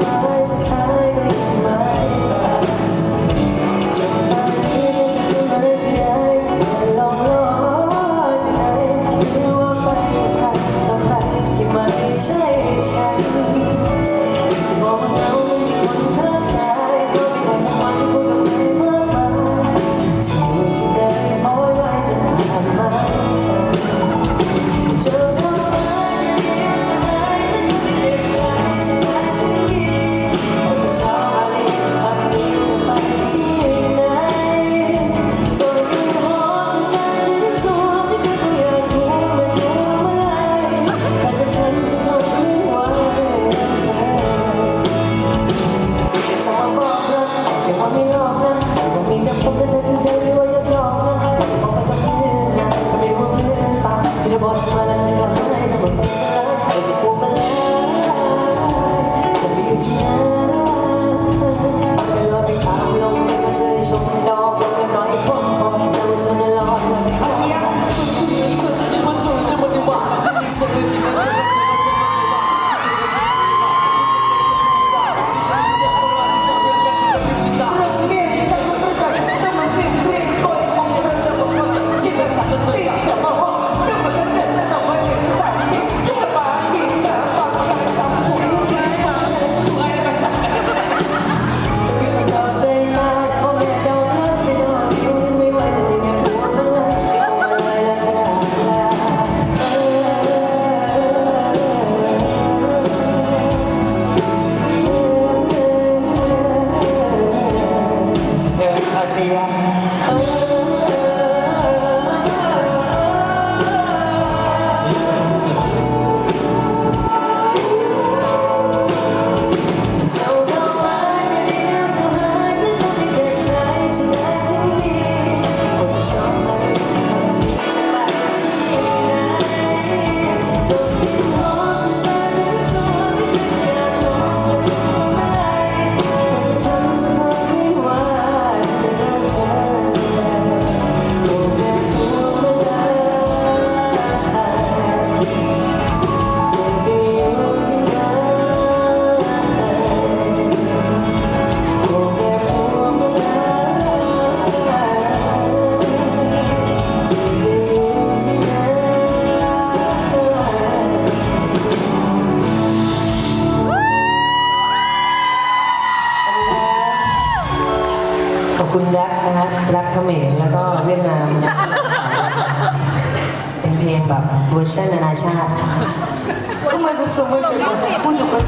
side. รักเขมรแล้วก็เวียดนาม เป็นเพลงแบบเวอร์ชันนานาชาติก็มานะสมมติว่าพูดถูกกัน